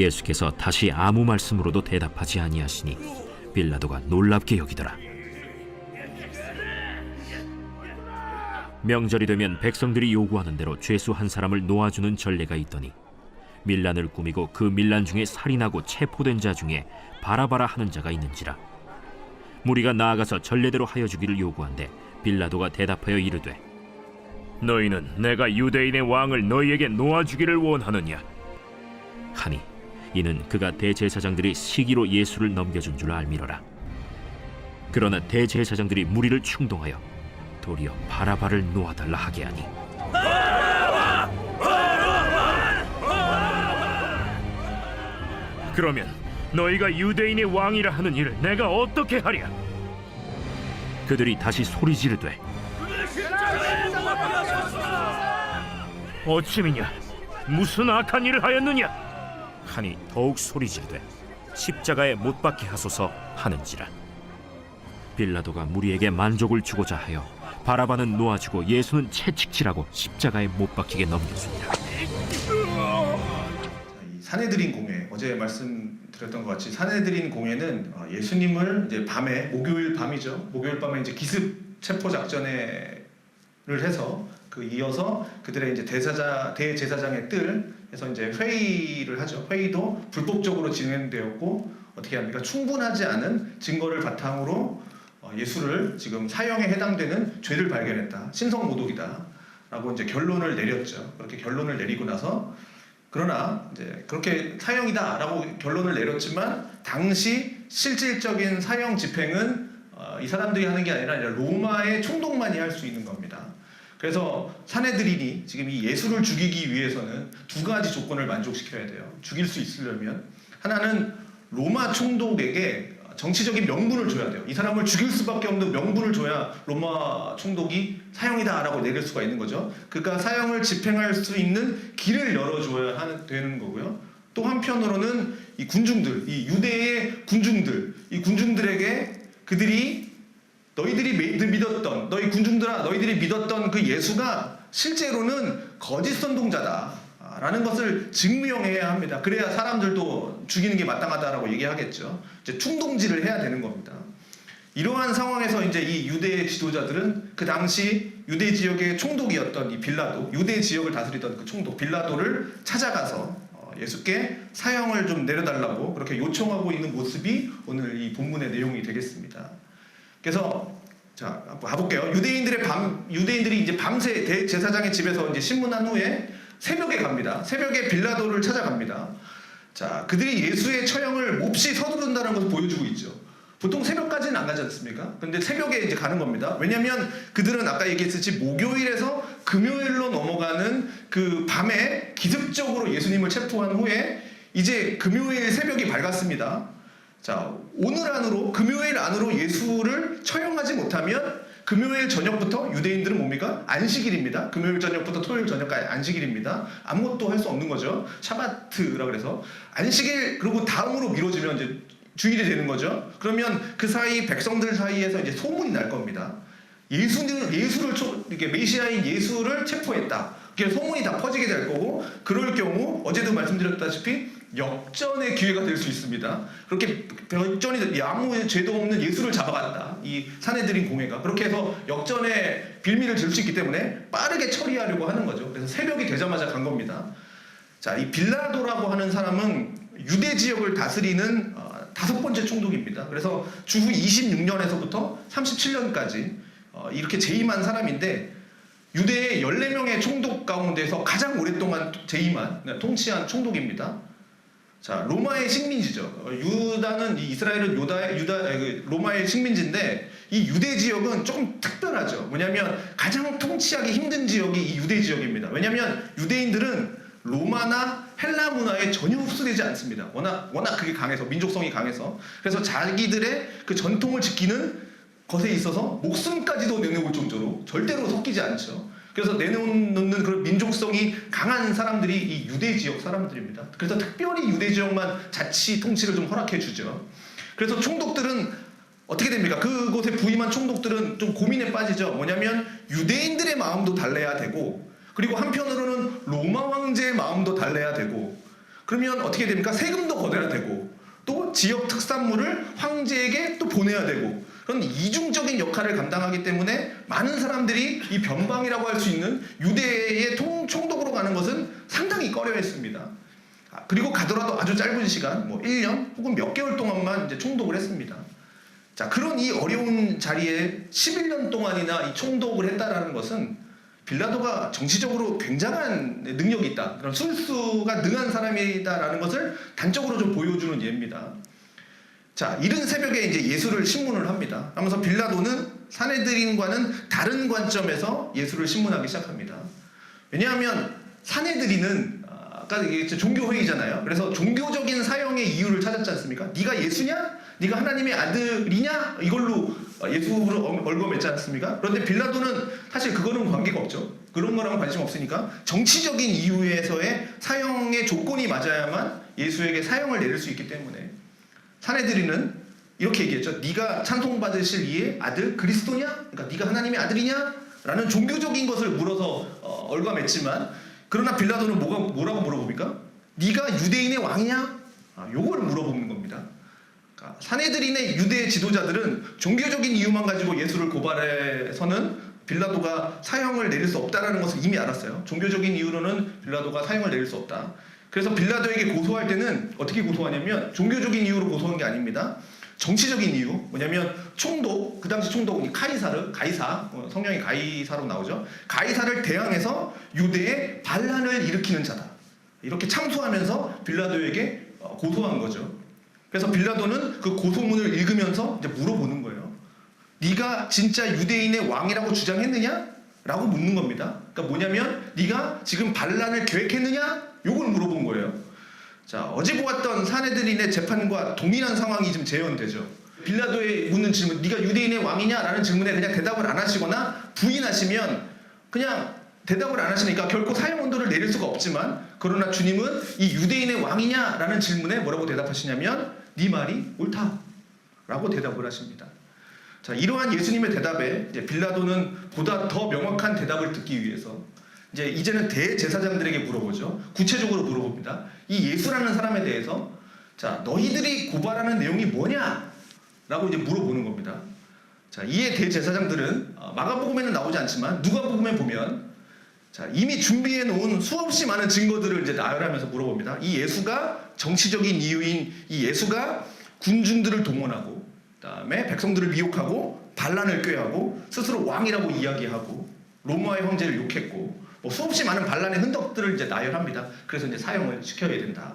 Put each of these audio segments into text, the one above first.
예수께서 다시 아무 말씀으로도 대답하지 아니하시니 빌라도가 놀랍게 여기더라. 명절이 되면 백성들이 요구하는 대로 죄수 한 사람을 놓아주는 전례가 있더니 밀란을 꾸미고 그 밀란 중에 살인하고 체포된 자 중에 바라바라 하는 자가 있는지라 무리가 나아가서 전례대로 하여 주기를 요구한데 빌라도가 대답하여 이르되 너희는 내가 유대인의 왕을 너희에게 놓아주기를 원하느냐? 하니 이는 그가 대제사장들이 시기로 예수를 넘겨준 줄 알미러라. 그러나 대제사장들이 무리를 충동하여 도리어 바라바를 놓아달라 하게 하니 그러면 너희가 유대인의 왕이라 하는 일을 내가 어떻게 하랴? 그들이 다시 소리 지르되 어찌미냐? 무슨 악한 일을 하였느냐? 하니 더욱 소리 지르되 십자가에 못 박게 하소서 하는지라. 빌라도가 무리에게 만족을 주고자 하여 바라바는 놓아주고 예수는 채찍질하고 십자가에 못 박히게 이 사내들인 공회 어제 말씀드렸던 것 같이 사내들인 공회는 어, 예수님을 이제 밤에 목요일 밤이죠. 목요일 밤에 이제 기습 체포 작전을 해서 그 이어서 그들의 이제 대사자 대제사장의 뜰에서 이제 회의를 하죠. 회의도 불법적으로 진행되었고 어떻게 합니까? 충분하지 않은 증거를 바탕으로 어, 예수를 지금 사형에 해당되는 죄를 발견했다. 신성 모독이다라고 이제 결론을 내렸죠. 그렇게 결론을 내리고 나서 그러나 이제 그렇게 사형이다라고 결론을 내렸지만 당시 실질적인 사형 집행은 어, 이 사람들이 하는 게 아니라 로마의 총독만이 할 수 있는 겁니다. 그래서 사내들이니 지금 이 예수를 죽이기 위해서는 두 가지 조건을 만족시켜야 돼요. 죽일 수 있으려면 하나는 로마 총독에게 정치적인 명분을 줘야 돼요. 이 사람을 죽일 수밖에 없는 명분을 줘야 로마 총독이 사형이다라고 내릴 수가 있는 거죠. 그러니까 사형을 집행할 수 있는 길을 열어줘야 하는, 되는 거고요. 또 한편으로는 이 군중들, 이 유대의 군중들, 이 군중들에게 그들이 너희들이 메- 믿었던 너희 군중들아 너희들이 믿었던 그 예수가 실제로는 거짓 선동자다라는 것을 증명해야 합니다. 그래야 사람들도 죽이는 게 마땅하다라고 얘기하겠죠. 이제 충동질을 해야 되는 겁니다. 이러한 상황에서 이제 이 유대 지도자들은 그 당시 유대 지역의 총독이었던 이 빌라도, 유대 지역을 다스리던 그 총독 빌라도를 찾아가서 어, 예수께 사형을 좀 내려달라고 그렇게 요청하고 있는 모습이 오늘 이 본문의 내용이 되겠습니다. 그래서 자 가볼게요. 유대인들의 밤 유대인들이 이제 밤새 대제사장의 집에서 이제 신문한 후에 새벽에 갑니다. 새벽에 빌라도를 찾아갑니다. 자 그들이 예수의 처형을 몹시 서두른다는 것을 보여주고 있죠. 보통 새벽까지는 안 가지 않습니까? 근데 새벽에 이제 가는 겁니다. 왜냐하면 그들은 아까 얘기했듯이 목요일에서 금요일로 넘어가는 그 밤에 기습적으로 예수님을 체포한 후에 이제 금요일 새벽이 밝았습니다. 자, 오늘 안으로 금요일 안으로 예수를 처형하지 못하면 금요일 저녁부터 유대인들은 뭡니까? 안식일입니다. 금요일 저녁부터 토요일 저녁까지 안식일입니다. 아무것도 할 수 없는 거죠. 샤바트라 그래서 안식일 그리고 다음으로 미뤄지면 이제 주일이 되는 거죠. 그러면 그 사이 백성들 사이에서 이제 소문이 날 겁니다. 예수는 예수를 초, 이렇게 메시아인 예수를 체포했다. 그게 소문이 다 퍼지게 될 거고 그럴 경우 어제도 말씀드렸다시피 역전의 기회가 될 수 있습니다. 그렇게 역전이 아무 죄도 없는 예수를 잡아갔다. 이 사내들인 공회가 그렇게 해서 역전의 빌미를 들수 있기 때문에 빠르게 처리하려고 하는 거죠. 그래서 새벽이 되자마자 간 겁니다. 자, 이 빌라도라고 하는 사람은 유대 지역을 다스리는 어, 다섯 번째 총독입니다. 그래서 주후 26년에서부터 37년까지 어, 이렇게 재임한 사람인데 유대의 14명의 총독 가운데서 가장 오랫동안 재임한 네, 통치한 총독입니다. 자, 로마의 식민지죠. 어, 유다는 이 이스라엘은 유다 유다 아, 그 로마의 식민지인데 이 유대 지역은 조금 특별하죠. 뭐냐면 가장 통치하기 힘든 지역이 이 유대 지역입니다. 왜냐하면 유대인들은 로마나 헬라 문화에 전혀 흡수되지 않습니다. 워낙 워낙 그게 강해서 민족성이 강해서 그래서 자기들의 그 전통을 지키는 것에 있어서 목숨까지도 내놓을 정도로 절대로 섞이지 않죠. 그래서 내놓는 그런 민족성이 강한 사람들이 이 유대 지역 사람들입니다. 그래서 특별히 유대 지역만 자치 통치를 좀 허락해 주죠. 그래서 총독들은 어떻게 됩니까? 그곳에 부임한 총독들은 좀 고민에 빠지죠. 뭐냐면 유대인들의 마음도 달래야 되고 그리고 한편으로는 로마 황제의 마음도 달래야 되고 그러면 어떻게 됩니까? 세금도 걷어야 되고 또 지역 특산물을 황제에게 또 보내야 되고 그런 이중적인 역할을 감당하기 때문에 많은 사람들이 이 변방이라고 할 수 있는 유대의 통, 총독으로 가는 것은 상당히 꺼려했습니다. 아, 그리고 가더라도 아주 짧은 시간, 뭐 1년 혹은 몇 개월 동안만 이제 총독을 했습니다. 자, 그런 이 어려운 자리에 11년 동안이나 이 총독을 했다라는 것은 빌라도가 정치적으로 굉장한 능력이 있다. 그런 술수가 능한 사람이다라는 것을 단적으로 좀 보여주는 예입니다. 자, 이른 새벽에 이제 예수를 신문을 합니다. 하면서 빌라도는 사내들인과는 다른 관점에서 예수를 신문하기 시작합니다. 왜냐하면 사내들이는 아, 아까 얘기했죠 종교 회의잖아요. 그래서 종교적인 사형의 이유를 찾았지 않습니까? 네가 예수냐? 네가 하나님의 아들이냐? 이걸로 예수를 얼거맸지 않습니까? 그런데 빌라도는 사실 그거는 관계가 없죠. 그런 거랑 관심 없으니까 정치적인 이유에서의 사형의 조건이 맞아야만 예수에게 사형을 내릴 수 있기 때문에 사내들이는 이렇게 얘기했죠. 네가 찬송받으실 이의 아들 그리스도냐? 그러니까 네가 하나님의 아들이냐? 라는 종교적인 것을 물어서 어, 얼감했지만 그러나 빌라도는 뭐가 뭐라고 물어봅니까? 네가 유대인의 왕이냐? 아, 요걸 물어보는 겁니다. 그러니까 사내들인의 유대 지도자들은 종교적인 이유만 가지고 예수를 고발해서는 빌라도가 사형을 내릴 수 없다라는 것을 이미 알았어요. 종교적인 이유로는 빌라도가 사형을 내릴 수 없다. 그래서 빌라도에게 고소할 때는 어떻게 고소하냐면 종교적인 이유로 고소한 게 아닙니다. 정치적인 이유 뭐냐면 총독 그 당시 총독은 카이사르 가이사 어, 성령이 가이사로 나오죠. 가이사를 대항해서 유대에 반란을 일으키는 자다. 이렇게 참소하면서 빌라도에게 어, 고소한 거죠. 그래서 빌라도는 그 고소문을 읽으면서 이제 물어보는 거예요. 네가 진짜 유대인의 왕이라고 주장했느냐? 라고 묻는 겁니다. 그러니까 뭐냐면 네가 지금 반란을 계획했느냐? 요걸 물어본 거예요. 자, 어제 보았던 사내들인의 재판과 동일한 상황이 지금 재현되죠. 빌라도의 묻는 질문, 네가 유대인의 왕이냐라는 질문에 그냥 대답을 안 하시거나 부인하시면 그냥 대답을 안 하시니까 결코 사형 온도를 내릴 수가 없지만 그러나 주님은 이 유대인의 왕이냐라는 질문에 뭐라고 대답하시냐면 네 말이 옳다라고 대답을 하십니다. 자, 이러한 예수님의 대답에 빌라도는 보다 더 명확한 대답을 듣기 위해서 이제 이제는 대제사장들에게 물어보죠. 구체적으로 물어봅니다. 이 예수라는 사람에 대해서 자, 너희들이 고발하는 내용이 뭐냐? 라고 이제 물어보는 겁니다. 자, 이에 대제사장들은 어, 마가복음에는 나오지 않지만 누가복음에 보면 자, 이미 준비해 놓은 수없이 많은 증거들을 이제 나열하면서 물어봅니다. 이 예수가 정치적인 이유인 이 예수가 군중들을 동원하고 그다음에 백성들을 미혹하고 반란을 꾀하고 스스로 왕이라고 이야기하고 로마의 황제를 욕했고 뭐 수없이 많은 반란의 흔적들을 이제 나열합니다. 그래서 이제 사형을 시켜야 된다.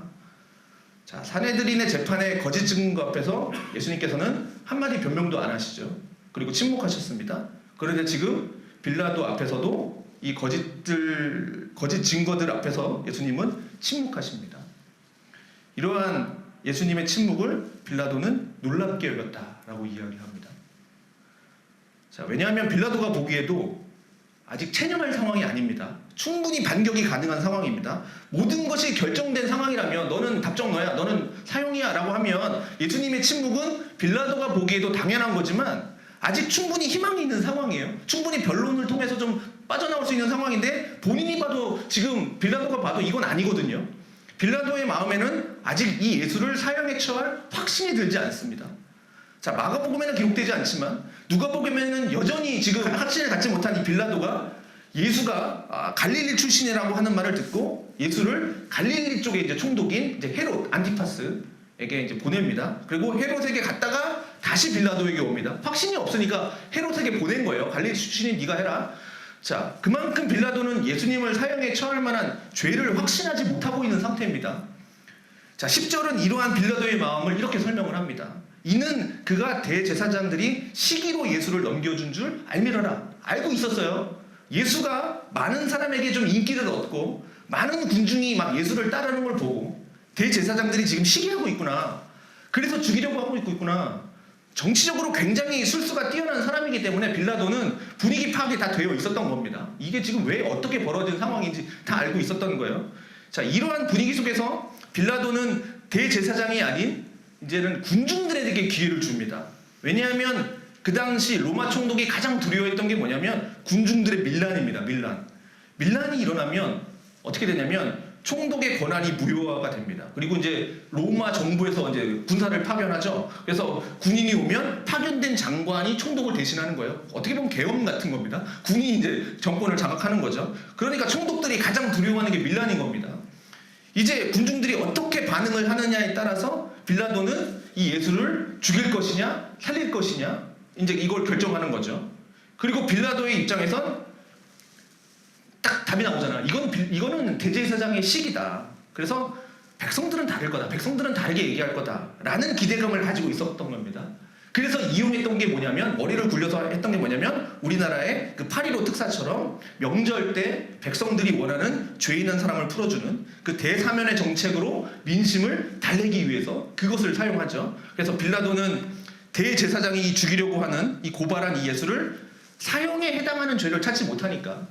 자, 사내들인의 재판의 거짓 증거 앞에서 예수님께서는 한마디 변명도 안 하시죠. 그리고 침묵하셨습니다. 그런데 지금 빌라도 앞에서도 이 거짓들, 거짓 증거들 앞에서 예수님은 침묵하십니다. 이러한 예수님의 침묵을 빌라도는 놀랍게 여겼다라고 이야기합니다. 자, 왜냐하면 빌라도가 보기에도 아직 체념할 상황이 아닙니다. 충분히 반격이 가능한 상황입니다. 모든 것이 결정된 상황이라면 너는 답정 너야, 너는 사형이야 라고 하면 예수님의 침묵은 빌라도가 보기에도 당연한 거지만 아직 충분히 희망이 있는 상황이에요. 충분히 변론을 통해서 좀 빠져나올 수 있는 상황인데 본인이 봐도 지금 빌라도가 봐도 이건 아니거든요. 빌라도의 마음에는 아직 이 예수를 사형에 처할 확신이 들지 않습니다. 자, 마가복음에는 기록되지 않지만 누가복음에는 여전히 지금 확신을 갖지 못한 이 빌라도가 예수가 아, 갈릴리 출신이라고 하는 말을 듣고 예수를 갈릴리 쪽에 이제 총독인 이제 헤롯 안티파스에게 이제 보냅니다. 그리고 헤롯에게 갔다가 다시 빌라도에게 옵니다. 확신이 없으니까 헤롯에게 보낸 거예요. 갈릴리 출신인 네가 해라. 자, 그만큼 빌라도는 예수님을 사형에 처할 만한 죄를 확신하지 못하고 있는 상태입니다. 자, 10절은 이러한 빌라도의 마음을 이렇게 설명을 합니다. 이는 그가 대제사장들이 시기로 예수를 넘겨준 줄 알미러라. 알고 있었어요. 예수가 많은 사람에게 좀 인기를 얻고 많은 군중이 막 예수를 따르는 걸 보고 대제사장들이 지금 시기하고 있구나. 그래서 죽이려고 하고 있고 있구나. 정치적으로 굉장히 술수가 뛰어난 사람이기 때문에 빌라도는 분위기 파악이 다 되어 있었던 겁니다. 이게 지금 왜 어떻게 벌어진 상황인지 다 알고 있었던 거예요. 자, 이러한 분위기 속에서 빌라도는 대제사장이 아닌 이제는 군중들에게 기회를 줍니다. 왜냐하면 그 당시 로마 총독이 가장 두려워했던 게 뭐냐면 군중들의 밀란입니다. 밀란. 밀란이 일어나면 어떻게 되냐면 총독의 권한이 무효화가 됩니다. 그리고 이제 로마 정부에서 이제 군사를 파견하죠. 그래서 군인이 오면 파견된 장관이 총독을 대신하는 거예요. 어떻게 보면 계엄 같은 겁니다. 군이 이제 정권을 장악하는 거죠. 그러니까 총독들이 가장 두려워하는 게 밀란인 겁니다. 이제 군중들이 어떻게 반응을 하느냐에 따라서 빌라도는 이 예수를 죽일 것이냐 살릴 것이냐 이제 이걸 결정하는 거죠. 그리고 빌라도의 입장에선 딱 답이 나오잖아. 이건 빌- 이거는 대제사장의 식이다. 그래서 백성들은 다를 거다. 백성들은 다르게 얘기할 거다라는 기대감을 가지고 있었던 겁니다. 그래서 이용했던 게 뭐냐면 머리를 굴려서 했던 게 뭐냐면 우리나라의 그8.15 특사처럼 명절 때 백성들이 원하는 죄 있는 사람을 풀어주는 그 대사면의 정책으로 민심을 달래기 위해서 그것을 사용하죠. 그래서 빌라도는 대제사장이 죽이려고 하는 이 고발한 이 예수를 사형에 해당하는 죄를 찾지 못하니까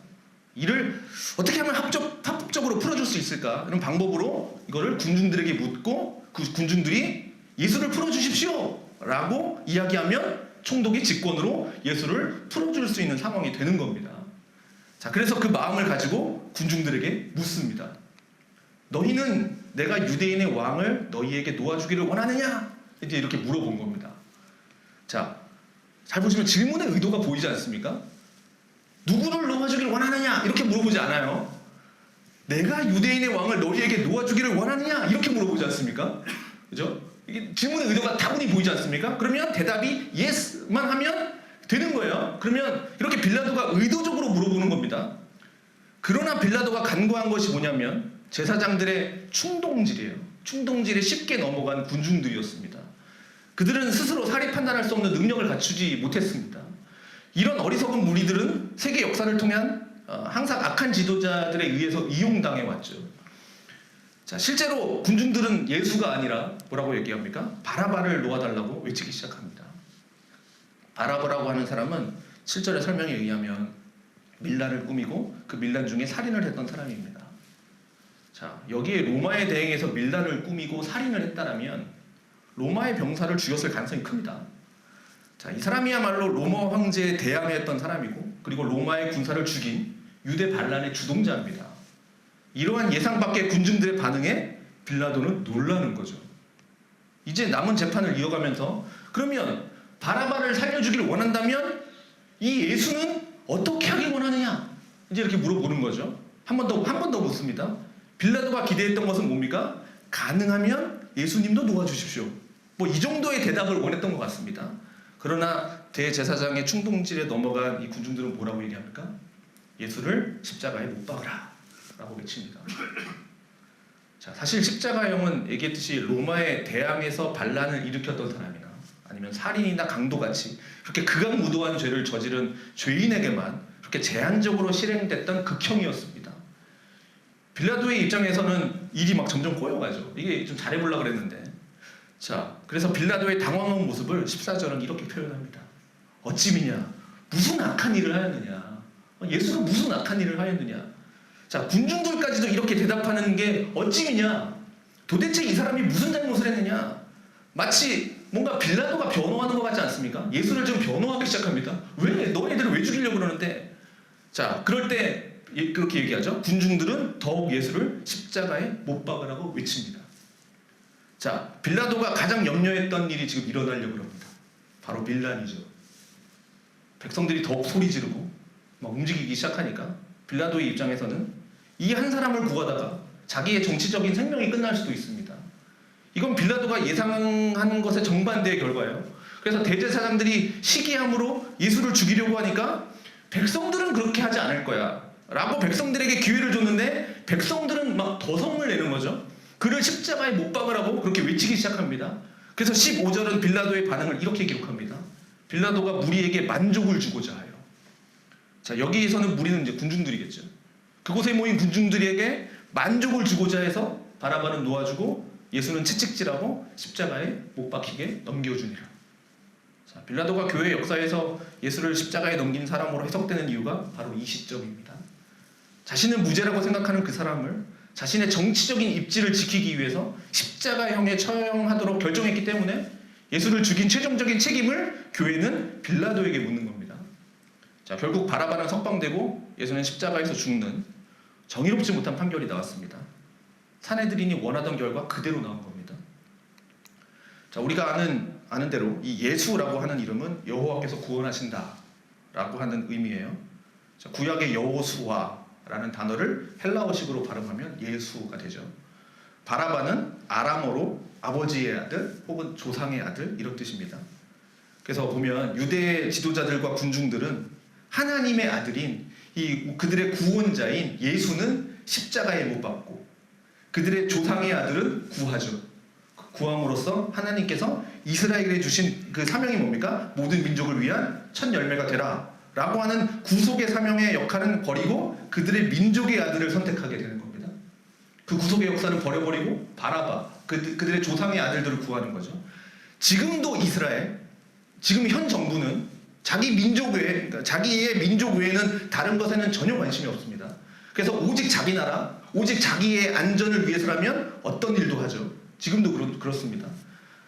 이를 어떻게 하면 합적, 합법적으로 풀어줄 수 있을까? 이런 방법으로 이거를 군중들에게 묻고 그 군중들이 예수를 풀어주십시오! 라고 이야기하면 총독이 직권으로 예수를 풀어줄 수 있는 상황이 되는 겁니다. 자, 그래서 그 마음을 가지고 군중들에게 묻습니다. 너희는 내가 유대인의 왕을 너희에게 놓아주기를 원하느냐? 이제 이렇게 물어본 겁니다. 자, 잘 보시면 질문의 의도가 보이지 않습니까? 누구를 놓아주기를 원하느냐? 이렇게 물어보지 않아요. 내가 유대인의 왕을 너희에게 놓아주기를 원하느냐? 이렇게 물어보지 않습니까? 그죠? 질문의 의도가 다분히 보이지 않습니까? 그러면 대답이 yes만 하면 되는 거예요. 그러면 이렇게 빌라도가 의도적으로 물어보는 겁니다. 그러나 빌라도가 간과한 것이 뭐냐면 제사장들의 충동질이에요. 충동질에 쉽게 넘어간 군중들이었습니다. 그들은 스스로 사리 판단할 수 없는 능력을 갖추지 못했습니다. 이런 어리석은 무리들은 세계 역사를 통한 어, 항상 악한 지도자들에 의해서 이용당해 왔죠. 자, 실제로 군중들은 예수가 아니라 뭐라고 얘기합니까? 바라바를 놓아달라고 외치기 시작합니다. 바라바라고 하는 사람은 7절의 설명에 의하면 밀란을 꾸미고 그 밀란 중에 살인을 했던 사람입니다. 자, 여기에 로마에 대행해서 밀란을 꾸미고 살인을 했다라면 로마의 병사를 죽였을 가능성이 큽니다. 자, 이 사람이야말로 로마 황제에 대항했던 사람이고 그리고 로마의 군사를 죽인 유대 반란의 주동자입니다. 이러한 예상 밖의 군중들의 반응에 빌라도는 놀라는 거죠. 이제 남은 재판을 이어가면서 그러면 바라바를 살려주기를 원한다면 이 예수는 어떻게 하길 원하느냐? 이제 이렇게 물어보는 거죠. 한 번 더 한 번 더 묻습니다. 빌라도가 기대했던 것은 뭡니까? 가능하면 예수님도 놓아주십시오. 뭐 이 정도의 대답을 원했던 것 같습니다. 그러나 대제사장의 충동질에 넘어간 이 군중들은 뭐라고 얘기합니까? 예수를 십자가에 못 박으라 라고 외칩니다. 자, 사실 십자가형은 얘기했듯이 로마의 대항에서 반란을 일으켰던 사람이나 아니면 살인이나 강도같이 그렇게 극악무도한 죄를 저지른 죄인에게만 그렇게 제한적으로 실행됐던 극형이었습니다. 빌라도의 입장에서는 일이 막 점점 꼬여가죠. 이게 좀 잘해보려고 그랬는데. 자, 그래서 빌라도의 당황한 모습을 14절은 이렇게 표현합니다. 어찌미냐? 무슨 악한 일을 하였느냐? 예수가 무슨 악한 일을 하였느냐? 자, 군중들까지도 이렇게 대답하는 게 어찌미냐? 도대체 이 사람이 무슨 잘못을 했느냐? 마치 뭔가 빌라도가 변호하는 것 같지 않습니까? 예수를 좀 변호하기 시작합니다. 왜 너희들을 왜 죽이려고 그러는데? 자, 그럴 때 예- 그렇게 얘기하죠. 군중들은 더욱 예수를 십자가에 못 박으라고 외칩니다. 자, 빌라도가 가장 염려했던 일이 지금 일어나려고 합니다. 바로 밀란이죠. 백성들이 더욱 소리 지르고 막 움직이기 시작하니까 빌라도의 입장에서는 이 한 사람을 구하다가 자기의 정치적인 생명이 끝날 수도 있습니다. 이건 빌라도가 예상하는 것의 정반대의 결과예요. 그래서 대제사장들이 시기함으로 예수를 죽이려고 하니까 백성들은 그렇게 하지 않을 거야. 라고 백성들에게 기회를 줬는데 백성들은 막 더성을 내는 거죠. 그를 십자가에 못 박으라고 그렇게 외치기 시작합니다. 그래서 15절은 빌라도의 반응을 이렇게 기록합니다. 빌라도가 무리에게 만족을 주고자. 자, 여기에서는 무리는 이제 군중들이겠죠. 그곳에 모인 군중들에게 만족을 주고자 해서 바라바는 놓아주고 예수는 채찍질하고 십자가에 못 박히게 넘겨주니라. 자, 빌라도가 교회 역사에서 예수를 십자가에 넘긴 사람으로 해석되는 이유가 바로 이 시점입니다. 자신은 무죄라고 생각하는 그 사람을 자신의 정치적인 입지를 지키기 위해서 십자가형에 처형하도록 결정했기 때문에 예수를 죽인 최종적인 책임을 교회는 빌라도에게 묻는 겁니다. 자, 결국 바라바는 석방되고 예수는 십자가에서 죽는 정의롭지 못한 판결이 나왔습니다. 사내들인이 원하던 결과 그대로 나온 겁니다. 자, 우리가 아는 아는 대로 이 예수라고 하는 이름은 여호와께서 구원하신다라고 하는 의미예요. 자, 구약의 여호수아라는 단어를 헬라어식으로 발음하면 예수가 되죠. 바라바는 아람어로 아버지의 아들 혹은 조상의 아들 이런 뜻입니다. 그래서 보면 유대 지도자들과 군중들은 하나님의 아들인 이 그들의 구원자인 예수는 십자가에 못 박고 그들의 조상의 아들은 구하죠. 구함으로써 하나님께서 이스라엘에 주신 그 사명이 뭡니까? 모든 민족을 위한 첫 열매가 되라. 라고 하는 구속의 사명의 역할은 버리고 그들의 민족의 아들을 선택하게 되는 겁니다. 그 구속의 역사는 버려버리고 바라바, 그, 그들의 조상의 아들들을 구하는 거죠. 지금도 이스라엘, 지금 현 정부는 자기 민족 외에, 그러니까 자기의 민족 외에는 다른 것에는 전혀 관심이 없습니다. 그래서 오직 자기 나라, 오직 자기의 안전을 위해서라면 어떤 일도 하죠. 지금도 그렇, 그렇습니다.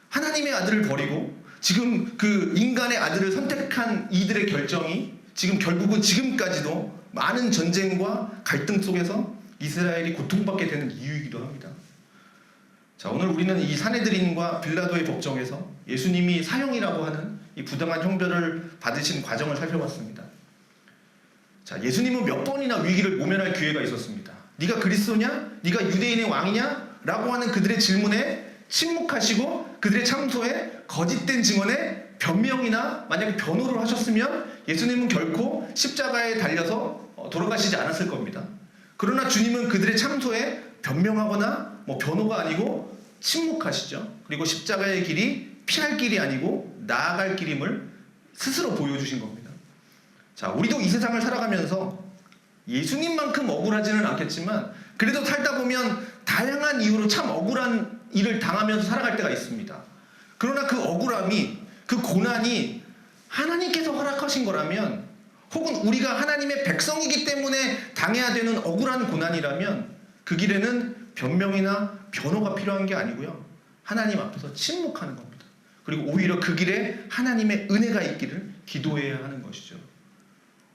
하나님의 아들을 버리고 지금 그 인간의 아들을 선택한 이들의 결정이 지금 결국은 지금까지도 많은 전쟁과 갈등 속에서 이스라엘이 고통받게 되는 이유이기도 합니다. 자, 오늘 우리는 이 사내들인과 빌라도의 법정에서 예수님이 사형이라고 하는 이 부당한 형벌을 받으신 과정을 살펴봤습니다. 자, 예수님은 몇 번이나 위기를 모면할 기회가 있었습니다. 네가 그리스도냐? 네가 유대인의 왕이냐? 라고 하는 그들의 질문에 침묵하시고 그들의 참소에 거짓된 증언에 변명이나 만약에 변호를 하셨으면 예수님은 결코 십자가에 달려서 어, 돌아가시지 않았을 겁니다. 그러나 주님은 그들의 참소에 변명하거나 뭐 변호가 아니고 침묵하시죠. 그리고 십자가의 길이 피할 길이 아니고 나아갈 길임을 스스로 보여주신 겁니다. 자, 우리도 이 세상을 살아가면서 예수님만큼 억울하지는 않겠지만 그래도 살다 보면 다양한 이유로 참 억울한 일을 당하면서 살아갈 때가 있습니다. 그러나 그 억울함이 그 고난이 하나님께서 허락하신 거라면 혹은 우리가 하나님의 백성이기 때문에 당해야 되는 억울한 고난이라면 그 길에는 변명이나 변호가 필요한 게 아니고요. 하나님 앞에서 침묵하는 겁니다. 그리고 오히려 그 길에 하나님의 은혜가 있기를 기도해야 하는 것이죠.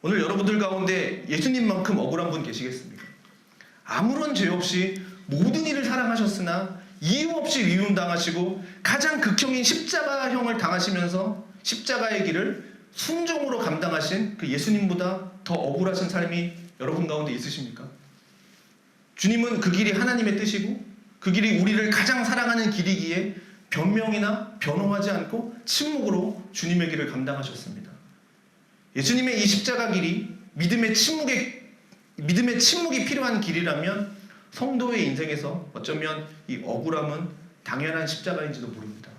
오늘 여러분들 가운데 예수님만큼 억울한 분 계시겠습니까? 아무런 죄 없이 모든 일을 사랑하셨으나 이유 없이 위임당하시고 가장 극형인 십자가형을 당하시면서 십자가의 길을 순종으로 감당하신 그 예수님보다 더 억울하신 삶이 여러분 가운데 있으십니까? 주님은 그 길이 하나님의 뜻이고 그 길이 우리를 가장 사랑하는 길이기에 변명이나 변호하지 않고 침묵으로 주님의 길을 감당하셨습니다. 예수님의 이 십자가 길이 믿음의 침묵의 믿음의 침묵이 필요한 길이라면 성도의 인생에서 어쩌면 이 억울함은 당연한 십자가인지도 모릅니다.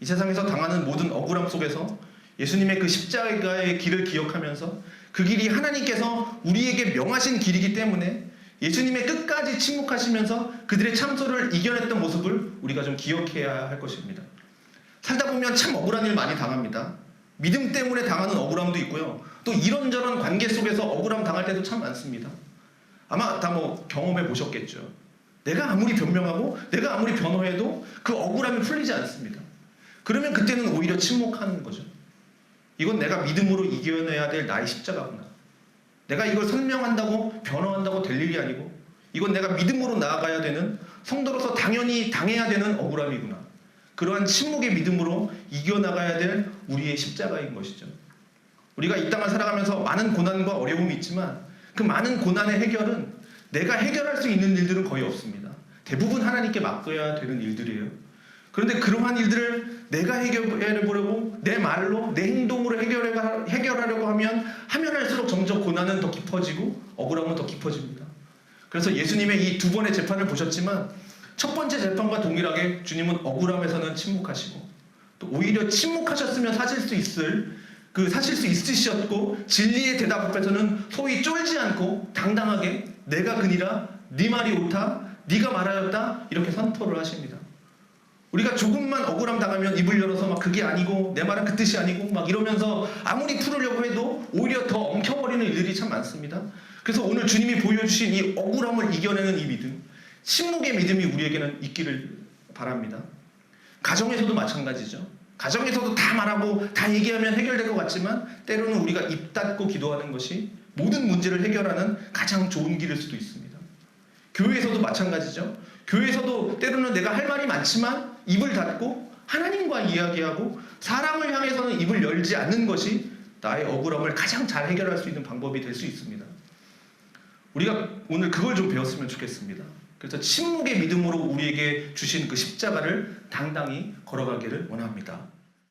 이 세상에서 당하는 모든 억울함 속에서 예수님의 그 십자가의 길을 기억하면서 그 길이 하나님께서 우리에게 명하신 길이기 때문에 예수님의 끝까지 침묵하시면서 그들의 참소를 이겨냈던 모습을 우리가 좀 기억해야 할 것입니다. 살다 보면 참 억울한 일 많이 당합니다. 믿음 때문에 당하는 억울함도 있고요. 또 이런저런 관계 속에서 억울함 당할 때도 참 많습니다. 아마 다 뭐 경험해 보셨겠죠. 내가 아무리 변명하고 내가 아무리 변호해도 그 억울함이 풀리지 않습니다. 그러면 그때는 오히려 침묵하는 거죠. 이건 내가 믿음으로 이겨내야 될 나의 십자가구나. 내가 이걸 설명한다고 변호한다고 될 일이 아니고 이건 내가 믿음으로 나아가야 되는 성도로서 당연히 당해야 되는 억울함이구나. 그러한 침묵의 믿음으로 이겨나가야 될 우리의 십자가인 것이죠. 우리가 이 땅을 살아가면서 많은 고난과 어려움이 있지만 그 많은 고난의 해결은 내가 해결할 수 있는 일들은 거의 없습니다. 대부분 하나님께 맡겨야 되는 일들이에요. 그런데 그러한 일들을 내가 해결해 보려고 내 말로 내 행동으로 해결하려고 하면 하면 할수록 점점 고난은 더 깊어지고 억울함은 더 깊어집니다. 그래서 예수님의 이 두 번의 재판을 보셨지만 첫 번째 재판과 동일하게 주님은 억울함에서는 침묵하시고 또 오히려 침묵하셨으면 사실 수 있을 그 사실 수 있으셨고 진리의 대답 앞에서는 소위 쫄지 않고 당당하게 내가 그니라 네 말이 옳다, 네가 말하였다 이렇게 선포를 하십니다. 우리가 조금만 억울함 당하면 입을 열어서 막 그게 아니고 내 말은 그 뜻이 아니고 막 이러면서 아무리 풀으려고 해도 오히려 더 엉켜버리는 일들이 참 많습니다. 그래서 오늘 주님이 보여주신 이 억울함을 이겨내는 이 믿음, 침묵의 믿음이 우리에게는 있기를 바랍니다. 가정에서도 마찬가지죠. 가정에서도 다 말하고 다 얘기하면 해결될 것 같지만 때로는 우리가 입 닫고 기도하는 것이 모든 문제를 해결하는 가장 좋은 길일 수도 있습니다. 교회에서도 마찬가지죠. 교회에서도 때로는 내가 할 말이 많지만 입을 닫고 하나님과 이야기하고 사람을 향해서는 입을 열지 않는 것이 나의 억울함을 가장 잘 해결할 수 있는 방법이 될 수 있습니다. 우리가 오늘 그걸 좀 배웠으면 좋겠습니다. 그래서 침묵의 믿음으로 우리에게 주신 그 십자가를 당당히 걸어가기를 원합니다.